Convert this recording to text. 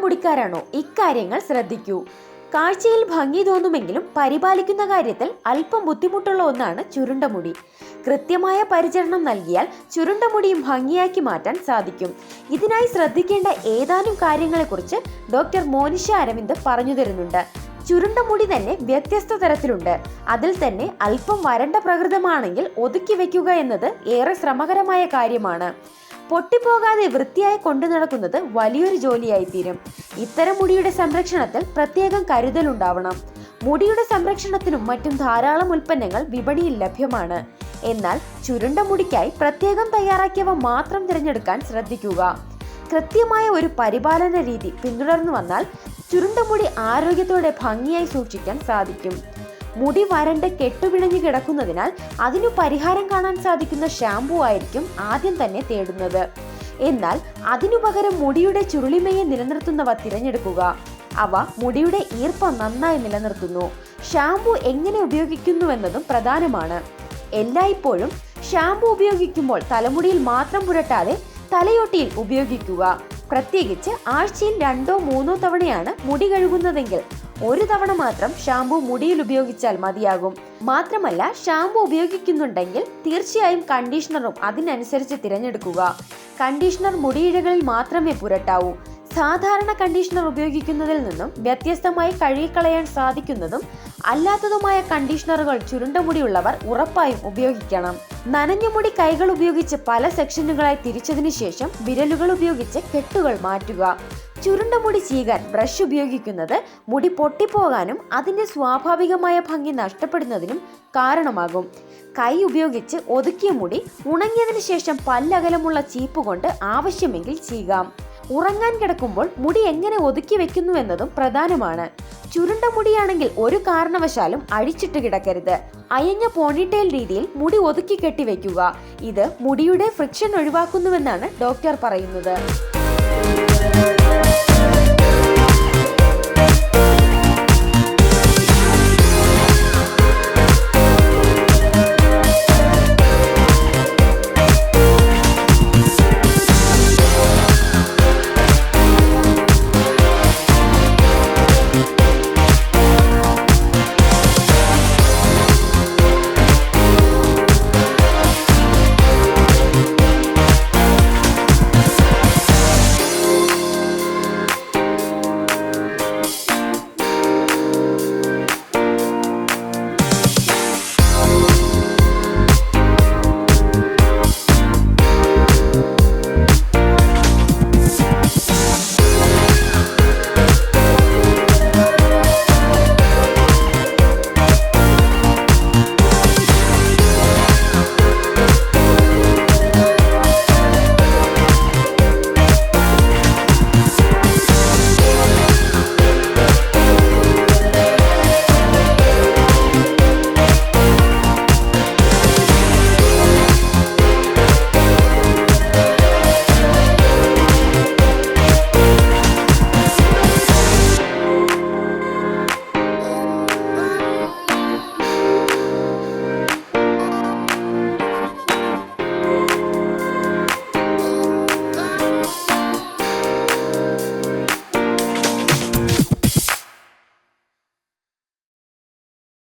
മുടിക്കാരാണോ? ഇക്കാര്യങ്ങൾ ശ്രദ്ധിക്കൂ. കാഴ്ചയിൽ ഭംഗി തോന്നുമെങ്കിലും പരിപാലിക്കുന്ന കാര്യത്തിൽ അല്പം ബുദ്ധിമുട്ടുള്ള ഒന്നാണ് ചുരുണ്ട മുടി. കൃത്യമായ പരിചരണം നൽകിയാൽ ചുരുണ്ട മുടിയും ഭംഗിയാക്കി മാറ്റാൻ സാധിക്കും. ഇതിനായി ശ്രദ്ധിക്കേണ്ട ഏതാനും കാര്യങ്ങളെക്കുറിച്ച് ഡോക്ടർ മോനിഷ അരവിന്ദ് പറഞ്ഞു തരുന്നുണ്ട്. ചുരുണ്ട മുടി തന്നെ വ്യത്യസ്ത തരത്തിലുണ്ട്. അതിൽ തന്നെ അല്പം വരണ്ട പ്രകൃതമാണെങ്കിൽ ഒതുക്കി വെക്കുക എന്നത് ഏറെ ശ്രമകരമായ കാര്യമാണ്. പൊട്ടിപ്പോകാതെ വൃത്തിയായി കൊണ്ടു നടക്കുന്നത് വലിയൊരു ജോലിയായി തീരും ഇത്തരം മുടിയുടെ സംരക്ഷണത്തിൽ പ്രത്യേകം കരുതലുണ്ടാവണം മുടിയുടെ സംരക്ഷണത്തിനും മറ്റും ധാരാളം ഉൽപ്പന്നങ്ങൾ വിപണിയിൽ ലഭ്യമാണ്. എന്നാൽ ചുരുണ്ട മുടിക്കായി പ്രത്യേകം തയ്യാറാക്കിയവ മാത്രം തിരഞ്ഞെടുക്കാൻ ശ്രദ്ധിക്കുക. കൃത്യമായ ഒരു പരിപാലന രീതി പിന്തുടർന്നു വന്നാൽ ചുരുണ്ട മുടി ആരോഗ്യത്തോടെ ഭംഗിയായി സൂക്ഷിക്കാൻ സാധിക്കും. മുടി വരണ്ട് കെട്ടുപിണഞ്ഞു കിടക്കുന്നതിനാൽ അതിനു പരിഹാരം കാണാൻ സാധിക്കുന്ന ഷാംപൂ ആയിരിക്കും ആദ്യം തന്നെ തേടുന്നത്. എന്നാൽ അതിനു പകരം മുടിയുടെ ചുരുളിമയെ നിലനിർത്തുന്നവ തിരഞ്ഞെടുക്കുക. അവ മുടിയുടെ ഈർപ്പം നന്നായി നിലനിർത്തുന്നു. ഷാംപൂ എങ്ങനെ ഉപയോഗിക്കുന്നുവെന്നതും പ്രധാനമാണ്. എല്ലായ്പ്പോഴും ഷാംപൂ ഉപയോഗിക്കുമ്പോൾ തലമുടിയിൽ മാത്രം പുരട്ടാതെ തലയോട്ടിയിൽ ഉപയോഗിക്കുക. പ്രത്യേകിച്ച് ആഴ്ചയിൽ രണ്ടോ മൂന്നോ തവണയാണ് മുടി കഴുകുന്നതെങ്കിൽ ഒരു തവണ മാത്രം ഷാംപൂ മുടിയിൽ ഉപയോഗിച്ചാൽ മതിയാകും. മാത്രമല്ല ഷാംപൂ ഉപയോഗിക്കുന്നുണ്ടെങ്കിൽ തീർച്ചയായും കണ്ടീഷണറും അതിനനുസരിച്ച് തിരഞ്ഞെടുക്കുക. കണ്ടീഷണർ മുടിയിഴകളിൽ മാത്രമേ പുരട്ടാവൂ. സാധാരണ കണ്ടീഷണർ ഉപയോഗിക്കുന്നതിൽ നിന്നും വ്യത്യസ്തമായി കഴുകിക്കളയാൻ സാധിക്കുന്നതും അല്ലാത്തതുമായ കണ്ടീഷണറുകൾ ചുരുണ്ട മുടിയുള്ളവർ ഉറപ്പായും ഉപയോഗിക്കണം. നനഞ്ഞ മുടി കൈകൾ ഉപയോഗിച്ച് പല സെക്ഷനുകളായി തിരിച്ചതിനു ശേഷം വിരലുകൾ ഉപയോഗിച്ച് കെട്ടുകൾ മാറ്റുക. ചുരുണ്ട മുടി ചീകാൻ ബ്രഷ് ഉപയോഗിക്കുന്നത് മുടി പൊട്ടിപ്പോകാനും അതിന്റെ സ്വാഭാവികമായ ഭംഗി നഷ്ടപ്പെടുന്നതിനും കാരണമാകും. കൈ ഉപയോഗിച്ച് ഒതുക്കിയ മുടി ഉണങ്ങിയതിനു ശേഷം പല്ലകലമുള്ള ചീപ്പ് കൊണ്ട് ആവശ്യമെങ്കിൽ ചീകാം. ഉറങ്ങാൻ കിടക്കുമ്പോൾ മുടി എങ്ങനെ ഒതുക്കി വെക്കുന്നു എന്നതും പ്രധാനമാണ്. ചുരുണ്ട മുടിയാണെങ്കിൽ ഒരു കാരണവശാലും അഴിച്ചിട്ട് കിടക്കരുത്. അയഞ്ഞ പോണിറ്റെയിൽ രീതിയിൽ മുടി ഒതുക്കി കെട്ടി വെക്കുക. ഇത് മുടിയുടെ ഫ്രിക്ഷൻ ഒഴിവാക്കുന്നുവെന്നാണ് ഡോക്ടർ പറയുന്നത്.